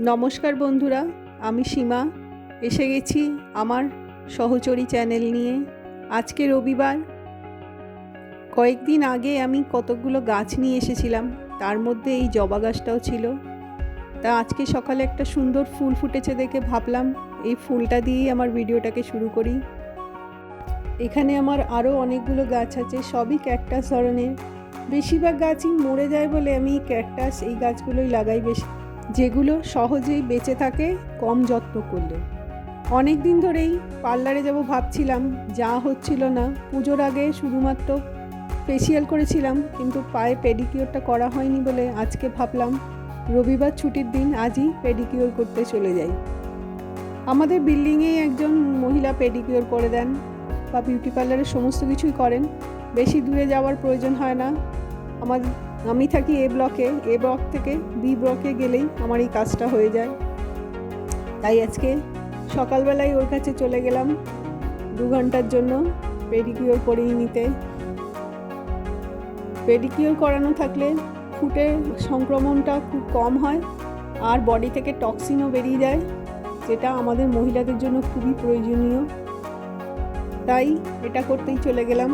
নমস্কার বন্ধুরা, আমি সীমা। এসে গেছি আমার সহচরী চ্যানেল নিয়ে। আজকে রবিবার। কয়েকদিন আগে আমি কতকগুলো গাছ নিয়ে এসেছিলাম, তার মধ্যে এই জবা গাছটাও ছিল। তা আজকে সকালে একটা সুন্দর ফুল ফুটেছে দেখে ভাবলাম, এই ফুলটা দিয়েই আমার ভিডিওটাকে শুরু করি। এখানে আমার আরও অনেকগুলো গাছ আছে, সবই ক্যাকটাস ধরনের। বেশিরভাগ গাছই মরে যায় বলে আমি ক্যাকটাস এই গাছগুলোই লাগাই বেশি যেগুলো সহজেই বেঁচে থাকে, কম যত্ন করলে। অনেক দিন ধরেই পার্লারে যাব ভাবছিলাম, যা হচ্ছিল না। পুজোর আগে শুধুমাত্র ফেসিয়াল করেছিলাম, কিন্তু পায়ে পেডিকিওরটা করা হয়নি বলে আজকে ভাবলাম, রবিবার ছুটির দিন আজই পেডিকিওর করতে চলে যাই। আমাদের বিল্ডিংয়েই একজন মহিলা পেডিকিওর করে দেন বা বিউটি পার্লারের সমস্ত কিছুই করেন। বেশি দূরে যাওয়ার প্রয়োজন হয় না। আমার আমি থাকি এ ব্লকে, এ ব্লক থেকে বি ব্লকে গেলেই আমার এই কাজটা হয়ে যায়। তাই আজকে সকালবেলায় ওর কাছে চলে গেলাম দু ঘণ্টার জন্য পেডিকিওর করিয়ে নিতে। পেডিকিওর করানো থাকলে ফুটের সংক্রমণটা খুব কম হয় আর বডি থেকে টক্সিনও বেরিয়ে যায়, যেটা আমাদের মহিলাদের জন্য খুবই প্রয়োজনীয়। তাই এটা করতেই চলে গেলাম।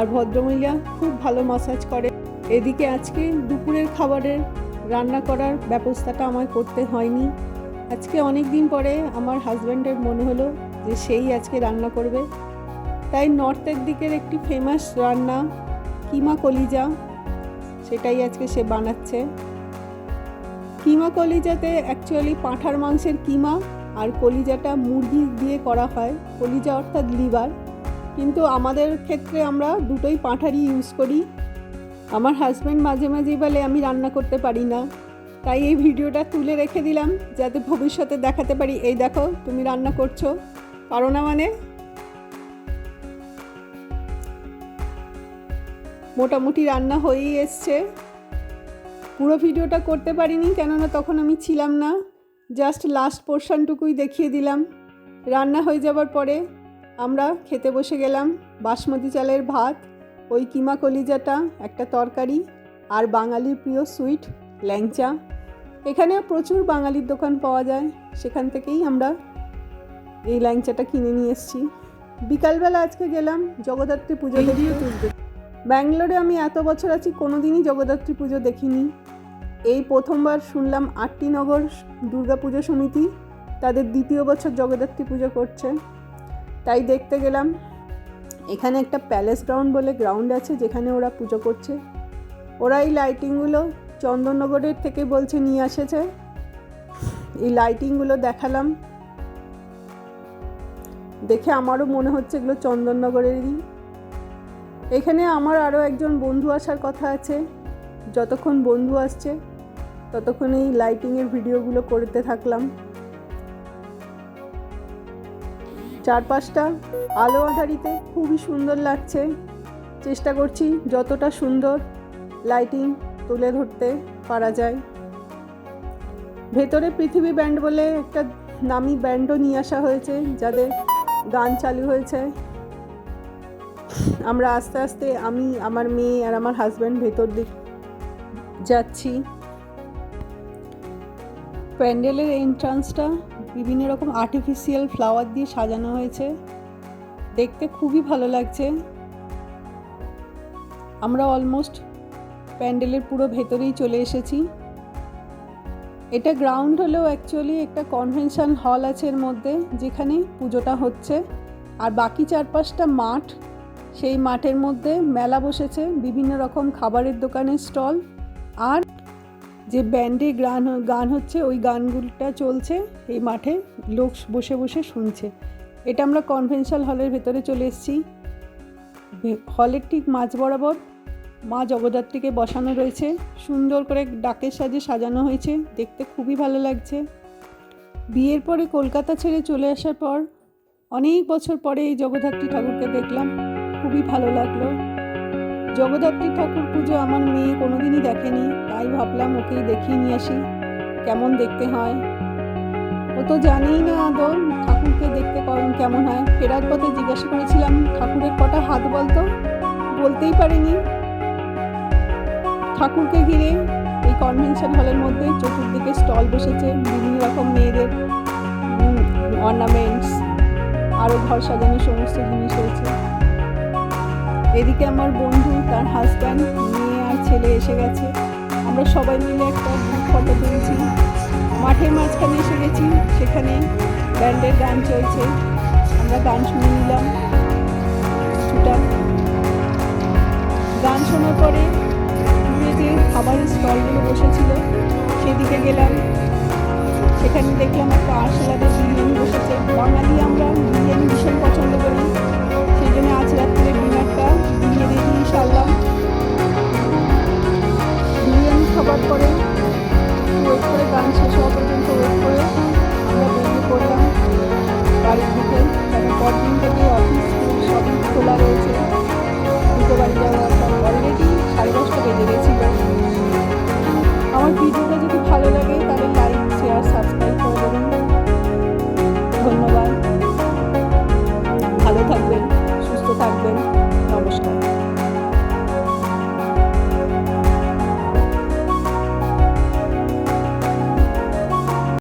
আর ভদ্রমহিলা খুব ভালো মাসাজ করে। এদিকে আজকে দুপুরের খাবারের রান্না করার ব্যবস্থাটা আমায় করতে হয়নি। আজকে অনেক দিন পরে আমার হাজব্যান্ডের মনে হলো যে সেই আজকে রান্না করবে। তাই নর্থের দিকের একটি ফেমাস রান্না, কিমা কলিজা, সেটাই আজকে সে বানাচ্ছে। কিমা কলিজাতে অ্যাকচুয়ালি পাঁঠার মাংসের কিমা আর কলিজাটা মুরগি দিয়ে করা হয়। কলিজা অর্থাৎ লিভার। কিন্তু আমাদের ক্ষেত্রে আমরা দুটোই পাঁঠারই ইউজ করি। আমার হাজব্যান্ড মাঝে মাঝেই বলে, আমি রান্না করতে পারি না। তাই এই ভিডিওটা তুলে রেখে দিলাম, যাতে ভবিষ্যতে দেখাতে পারি, এই দেখো, তুমি রান্না করছ। পারো না মানে? মোটামুটি রান্না হয়েই এসছে। পুরো ভিডিওটা করতে পারিনি, কেননা তখন আমি ছিলাম না। জাস্ট লাস্ট পোর্শনটুকুই দেখিয়ে দিলাম। রান্না হয়ে যাবার পরে আমরা খেতে বসে গেলাম বাসমতি চালের ভাত ওই কিমা কলিজাটা একটা তরকারি আর বাঙালির প্রিয় সুইট ল্যাংচা। এখানে প্রচুর বাঙালির দোকান পাওয়া যায় সেখান থেকেই আমরা এই ল্যাংচাটা কিনে নিয়ে এসেছি। বিকালবেলা আজকে গেলাম জগদ্ধাত্রী পুজো দেখিয়ে তুলতে। ব্যাঙ্গালোরে আমি এত বছর আছি কোনোদিনই জগদ্ধাত্রী পুজো দেখিনি। এই প্রথমবার শুনলাম আটটি নগর দুর্গা পুজো সমিতি তাদের দ্বিতীয় বছর জগদ্ধাত্রী পুজো করছে। তাই দেখতে গেলাম। এখানে একটা প্যালেস গ্রাউন্ড বলে গ্রাউন্ড আছে যেখানে ওরা পুজো করছে। ওরা এই লাইটিংগুলো চন্দননগরের থেকে বলছে নিয়ে এসেছে। এই লাইটিংগুলো দেখালাম। দেখে আমারও মনে হচ্ছে এগুলো চন্দননগরেরই। এখানে আমার আরও একজন বন্ধু আসার কথা আছে। যতক্ষণ বন্ধু আসছে, ততক্ষণ এই লাইটিংয়ের ভিডিওগুলো করতে থাকলাম। চারপাশটা আলো আধারিতে খুবই সুন্দর লাগছে। চেষ্টা করছি যতটা সুন্দর লাইটিং তুলে ধরতে পারা যায়। ভেতরে পৃথিবী ব্যান্ড বলে একটা নামি ব্যান্ডও নিয়ে আসা হয়েছে, যাদের গান চালু হয়েছে। আমরা আস্তে আস্তে আমি, আমার মেয়ে আর আমার হাজব্যান্ড ভেতর দিক যাচ্ছি। প্যান্ডেলের এন্ট্রান্সটা বিভিন্ন রকম আর্টিফিশিয়াল ফ্লাওয়ার দিয়ে সাজানো হয়েছে। দেখতে খুবই ভালো লাগছে। আমরা অলমোস্ট প্যান্ডেলের পুরো ভেতরেই চলে এসেছি। এটা গ্রাউন্ড হলেও অ্যাকচুয়ালি একটা কনভেনশন হল আছে এর মধ্যে, যেখানে পুজোটা হচ্ছে। আর বাকি চারপাশটা মাঠ, সেই মাঠের মধ্যে মেলা বসেছে, বিভিন্ন রকম খাবারের দোকানের স্টল। আর যে ব্যান্ডে গান গান হচ্ছে, ওই গানগুলোটা চলছে এই মাঠে, লোক বসে বসে শুনছে। এটা আমরা কনভেনশন হলের ভেতরে চলে এসেছি। হলের ঠিক মাঝ বরাবর মা জগদ্ধাত্রীকে বসানো রয়েছে। সুন্দর করে ডাকের সাজে সাজানো হয়েছে, দেখতে খুবই ভালো লাগছে। বিয়ের পরে কলকাতা ছেড়ে চলে আসার পর অনেক বছর পরে এই জগদ্ধাত্রী ঠাকুরকে দেখলাম, খুবই ভালো লাগল। জগদ্ধাত্রী ঠাকুর পুজো আমার মেয়ে কোনোদিনই দেখেনি, তাই ভাবলাম ওকেই দেখিয়ে নিয়ে আসি, কেমন দেখতে হয়? ও তো জানেই না আদৌ ঠাকুরকে দেখতে কেমন হয়? ফেরার পথে জিজ্ঞাসা করেছিলাম, ঠাকুরের কটা হাত বলতো? বলতেই পারিনি। ঠাকুরকে ঘিরে এই কনভেনশন হলের মধ্যে চতুর্দিকে স্টল বসেছে, বিভিন্ন রকম মেয়েদের অর্নামেন্টস আরও ঘর সাজানোর সমস্ত জিনিস হয়েছে এদিকে আমার বন্ধু, তার হাজব্যান্ড মেয়ে আর ছেলে এসে গেছে। আমরা সবাই মিলে একটা ফটো তুলছি। মাঠের মাঝখানে এসে গেছি, সেখানে ব্যান্ডের গান চলছে। আমরা গান শুনে নিলাম। গান শোনার পরে দূরে যে খাবারের স্টলগুলো বসেছিল, সেদিকে গেলাম। সেখানে দেখলাম একটা আরশোলাদের বিরিয়ানি বসেছে। বাঙালি আমরা বিরিয়ানি ভীষণ পছন্দ করি।